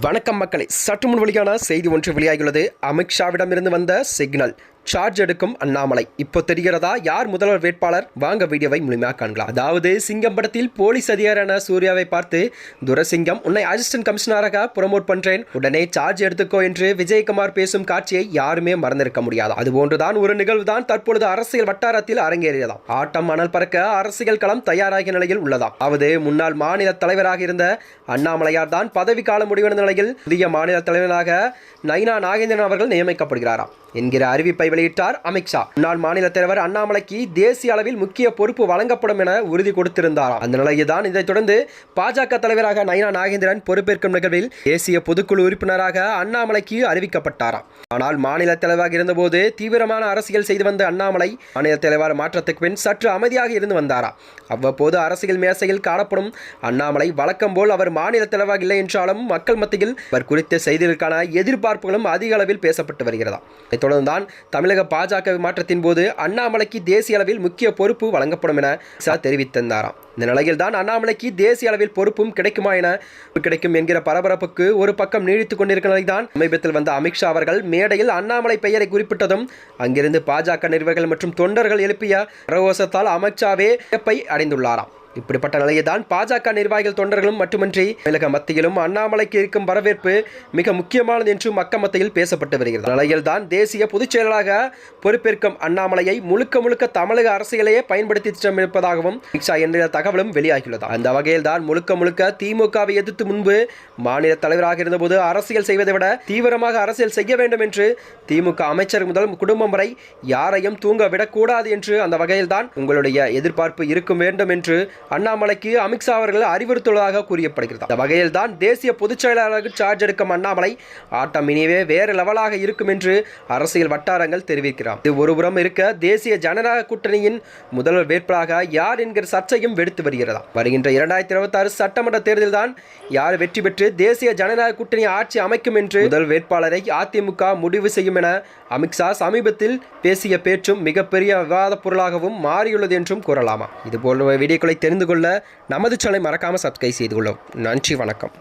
வணக்கம் மக்களை. சற்று முன் வெளியான செய்தி ஒன்று வெளியாகியுள்ளது. அமித்ஷாவிடமிருந்து வந்த சிக்னல். சார்ஜ் எடுக்கும் அண்ணாமலை. இப்போ தெரிகிறதா? யார் முதல்வர் வேட்பாளர்? வாங்க வீடியோவை முழுமையாக காண்கலாம். அதாவது சிங்கம் படத்தில் போலீஸ் அதிகாரியான சூர்யாவை பார்த்து துரசிங்கம் உன்னை அசிஸ்டன்ட் கமிஷனராக ப்ரொமோட் பண்றேன். உடனே சார்ஜ் எடுத்துக்கோ என்று விஜயகுமார் பேசும் காட்சியை யாருமே மறந்திருக்க முடியாது. அதுபோன்றுதான் ஒரு நிகழ்வு தான் தற்பொழுது அரசியல் வட்டாரத்தில் அரங்கேறியதாம். ஆட்டம் மணல் பறக்க அரசியல் களம் தயாராகிய நிலையில் உள்ளதாம். அதாவது முன்னாள் மாநில தலைவராக இருந்த அண்ணாமலையார் தான் பதவி காலம் முடிவடைந்த நிலையில் புதிய மாநில தலைவராக நைனா நாகேந்திரன் அவர்கள் நியமிக்கப்படுகிறாராம். என்கிற அறிவிப்பை வெளியிட்டார் அமித்ஷா முன்னாள் மாநில தலைவர் அண்ணாமலைக்கு தேசிய அளவில் முக்கிய பொறுப்பு வழங்கப்படும் என உறுதி கொடுத்திருந்தாராம் அந்த நிலையில் தான் இதைத் தொடர்ந்து பாஜக தலைவராக நயனா நாகேந்திரன் பொறுப்பேற்கும் நிகழ்வில் தேசிய பொதுக்குழு உறுப்பினராக அண்ணாமலைக்கு அறிவிக்கப்பட்டாராம். ஆனால் மாநில தலைவராக இருந்தபோது தீவிரமான அரசியல் செய்து வந்த அண்ணாமலை மாநில தலைவர் மாற்றத்துக்கு பின் சற்று அமைதியாக இருந்து வந்தாராம். அவ்வப்போது அரசியல் மேசையில் காணப்படும் அண்ணாமலை வழக்கம் போல் அவர் மாநில தலைவராக இல்லை என்றாலும் மக்கள் மத்தியில் அவர் குறித்த செய்திகளுக்கான எதிர்பார்ப்புகளும் அதிக அளவில் பேசப்பட்டு வருகிறதா இதைத் தொடர்ந்து தான் தமிழக பாஜக மாற்றத்தின் போது அண்ணாமலைக்கு தேசிய அளவில் முக்கிய பொறுப்பு வழங்கப்படும் என சா தெரிவித்திருந்தாராம். இந்த நிலையில் தான் அண்ணாமலைக்கு தேசிய அளவில் பொறுப்பும் கிடைக்குமா என கிடைக்கும் என்கிற பரபரப்புக்கு ஒரு பக்கம் நீடித்துக் கொண்டிருக்க நிலைதான் சமீபத்தில் வந்த அமித்ஷா அவர்கள் மேடையில் அண்ணாமலை பெயரை குறிப்பிட்டதும் அங்கிருந்து பாஜக நிர்வாகிகள் மற்றும் தொண்டர்கள் எழுப்பிய பிரகோசத்தால் அமித்ஷாவே அடைந்துள்ளாராம். இப்படிப்பட்ட நிலையைதான் பாஜக நிர்வாகிகள் தொண்டர்களும் மட்டுமின்றி தமிழக மத்தியிலும் அண்ணாமலைக்கு இருக்கும் வரவேற்பு மிக முக்கியமானது என்று மக்கள் மத்தியில் பேசப்பட்டு வருகிறது. நிலையில் தான் தேசிய பொதுச்செயலாக பொறுப்பேற்கும் அண்ணாமலையை முழுக்க முழுக்க தமிழக அரசியலையே பயன்படுத்தி திட்டமிருப்பதாகவும் அமித்ஷா என்ற தகவலும் வெளியாகியுள்ளது. அந்த வகையில் தான் முழுக்க முழுக்க திமுகவை எதிர்த்து முன்பு மாநில தலைவராக இருந்தபோது அரசியல் செய்வதை விட தீவிரமாக அரசியல் செய்ய வேண்டும் என்று திமுக அமைச்சர் முதல் குடும்பம் வரை யாரையும் தூங்க விடக்கூடாது என்று அந்த வகையில் தான் உங்களுடைய எதிர்பார்ப்பு இருக்கும் வேண்டும் என்று அண்ணாமலைக்கு அமித்ஷா அவர்கள் அறிவுறுத்துவதாக கூறப்படுகிறது அந்த வகையில் தான் தேசிய பொதுச் செயலாளருக்கு சார்ஜ் எடுக்கும் அண்ணாமலை ஆட்டம் இனிவே வேறு லெவலாக இருக்கும் என்று அரசியல் வட்டாரங்கள் தெரிவிக்கிறார். இது ஒருபுறம் இருக்க தேசிய ஜனநாயக கூட்டணியின் முதல்வர் வேட்பாளராக யார் என்கிற சர்ச்சையும் வெடித்து வருகிறதா? வருகின்ற இரண்டாயிரத்தி இருபத்தி ஆறு சட்டமன்ற தேர்தலில் தான் யார் வெற்றி பெற்று தேசிய ஜனநாயக கூட்டணி ஆட்சி அமைக்கும் என்று முதல் வேட்பாளரை அதிமுக முடிவு செய்யும் என அமித்ஷா சமீபத்தில் பேசிய பேச்சும் மிகப்பெரிய விவாத பொருளாகவும் மாறியுள்ளது என்றும் கூறலாமா? இது போன்ற தெரிந்து தெரிந்து கொள்ள நமது சேனலை மறக்காமல் சப்ஸ்கிரைப் செய்து கொள்ளும் நன்றி வணக்கம்.